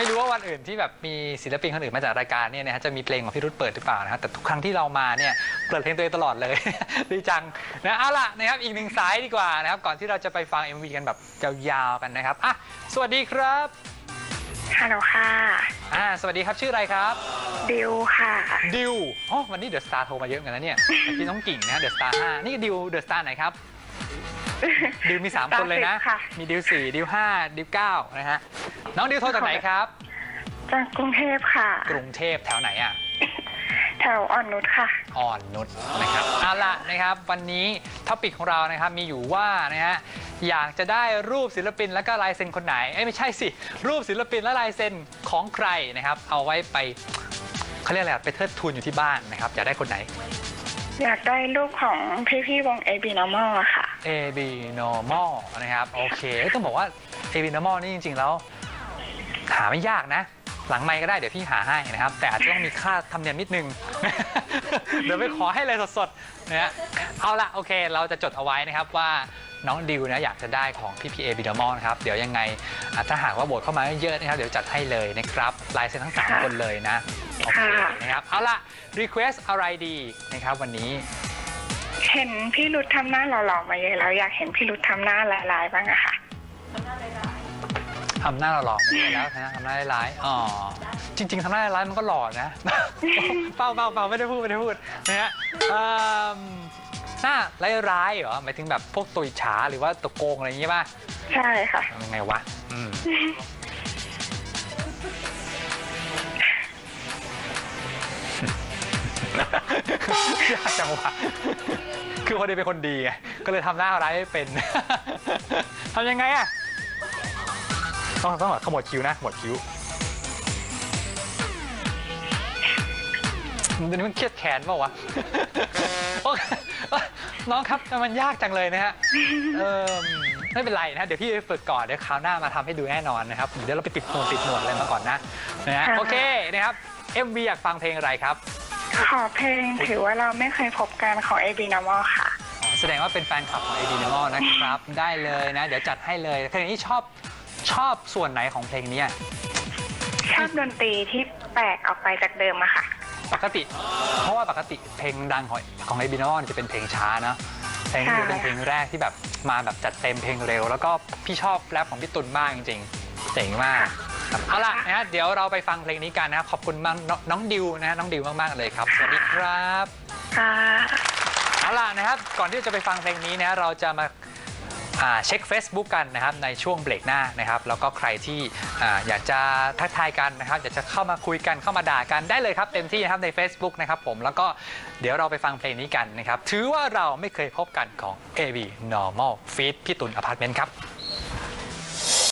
ไม่รู้ว่าวันอื่นที่แบบมีศิลปินคนอื่นมาจากรายการเนี่ยนะฮะจะมีเพลงของพี่รุธเปิดหรือเปล่านะฮะแต่ทุกครั้งที่เรามาเนี่ยเปิดเพลงตัวเองตลอดเลย ดีจังนะเอาล่ะนะครับอีกหนึ่งสายดีกว่านะครับก่อนที่เราจะไปฟัง MV กันแบบยาวๆกันนะครับอะสวัสดีครับฮัลโหลค่ะ อ่าสวัสดีครับชื่ออะไรครับดิวค่ะ ดิวอ๋อวันนี้เดอะสตาร์โทรมาเยอะเหมือนกันนะเนี่ยพี่น้องกิ่งนะเดอะสตาร์ห้านี่ดิวเดอะสตาร์ไหนครับ ดิวมี 3 คนเลยนะ ค่ะ มีดิว4ดิว5ดิว9นะฮะ น้องดิวโทรจากไหนครับ จากกรุงเทพค่ะ กรุงเทพแถวไหนอะ แถวอ่อนนุชค่ะ อ่อนนุชนะครับเอาละนะครับ วันนี้ท็อปิกของเรานะครับมีอยู่ว่านะฮะอยากจะได้รูปศิลปินและก็ลายเซ็นคนไหนเอ้ยไม่ใช่สิ รูปศิลปินและลายเซ็นของใครนะครับ เอาไว้ไปเขาเรียกอะไรอะไปเทิดทูนอยู่ที่บ้านนะครับอยากได้คนไหน อยากได้รูปของพี่ๆวง AB Normal อะค่ะ AB normal นะครับ โอเคเอ้ยต้องบอกว่า AB normal นี่จริง ๆ แล้ว หาไม่ยากนะ หลังไมค์ก็ได้เดี๋ยวพี่หาให้นะครับ แต่อาจจะต้องมีค่าธรรมเนียมนิดนึง เดี๋ยวไปขอให้เลยสดๆนะฮะเอาละโอเค เราจะจดเอาไว้นะครับว่า น้องดิวนะอยากจะได้ของพี่พีเอบิดมอลนครับเดี๋ยวยังไงอะถ้าหากว่าโหวตเข้ามาเยอะนะครับเดี๋ยวจัดให้เลยนะครับลายเซ็นทั้ง3ค่ะคนเลยนะโอเคค่ะ นะครับเอาละรีเควสอะไรดีนะครับวันนี้ เห็นพี่รุธทำหน้าหล่อๆมาเยอะแล้วอยากเห็นพี่รุธทำหน้าลายๆบ้างอะค่ะ ทำหน้าหล่อๆไม่ได้แล้วนะทำหน้าร้ายๆอ๋อจริง ๆทำหน้าร้ายๆมันก็หล่อนะเปล่าเปล่าเปล่าไม่ได้พูดไม่ได้พูดนะฮะเอิ่มหน้าร้ายๆเหรอหมายถึงแบบพวกตัวอิจฉาหรือว่าตัวโกงอะไรอย่างงี้ป่ะใช่ค่ะยังไงวะอืมยากจังวะคือพอดีเป็นคนดีไงก็เลยทำหน้าร้ายไม่เป็นทำยังไงอะ ต้องต้องแบบขมวดคิ้วนะขมวดคิ้วเดี๋ยวนี้มันเครียดแขนเปล่าวะโอเคน้องครับมันยากจังเลยนะฮะเออไม่เป็นไรนะ เดี๋ยวพี่ไปฝึกก่อน เดี๋ยวคราวหน้ามาทำให้ดูแน่นอนนะครับ เดี๋ยวเราไปติดหนวดติดหนวดอะไรมาก่อนนะนะฮะค่ะโอเคนะครับ MV อยากฟังเพลงอะไรครับ ขอเพลงถือว่าเราไม่เคยพบกันของ AB Normal ค่ะอ๋อแสดงว่าเป็นแฟนคลับของ AD n o r m a l นะครับ ได้เลยนะ เดี๋ยวจัดให้เลยเพลงนี้ชอบ ชอบส่วนไหนของเพลงเนี้ยชอบดนตรีที่แปลกออกไปจากเดิมอะค่ะ ปกติ เพราะว่าปกติเพลงดังของของ AD n o r m a l จะเป็นเพลงช้านะเพลงนี้ใช่เป็นเพลงแรกที่แบบมาแบบจัดเต็มเพลงเร็ว แล้วก็พี่ชอบแรปของพี่ตุลมากจริงๆเจ๋งมากครับเอาล่ะนะฮะเดี๋ยวเราไปฟังเพลงนี้กันนะครับขอบคุณมากน้องน้องดิวนะฮะน้องดิวมากๆเลยครับ สวัสดีครับค่ะเอาล่ะนะครับ ก่อนที่จะไปฟังเพลงนี้นะเราจะมาอ่า เช็ค Facebook กันนะครับในช่วงเบรกหน้านะครับแล้วก็ใครที่ออยากจะทักทายกันนะครับอยากจะเข้ามาคุยกันเข้ามาด่ากันได้เลยครับ เต็มที่นะครับใน Facebook นะครับผมแล้วก็เดี๋ยวเราไปฟังเพลงนี้กันนะครับถือว่าเราไม่เคยพบกันของ AB Normal Feed พี่ตุลอพาร์ตเมนต์ครับ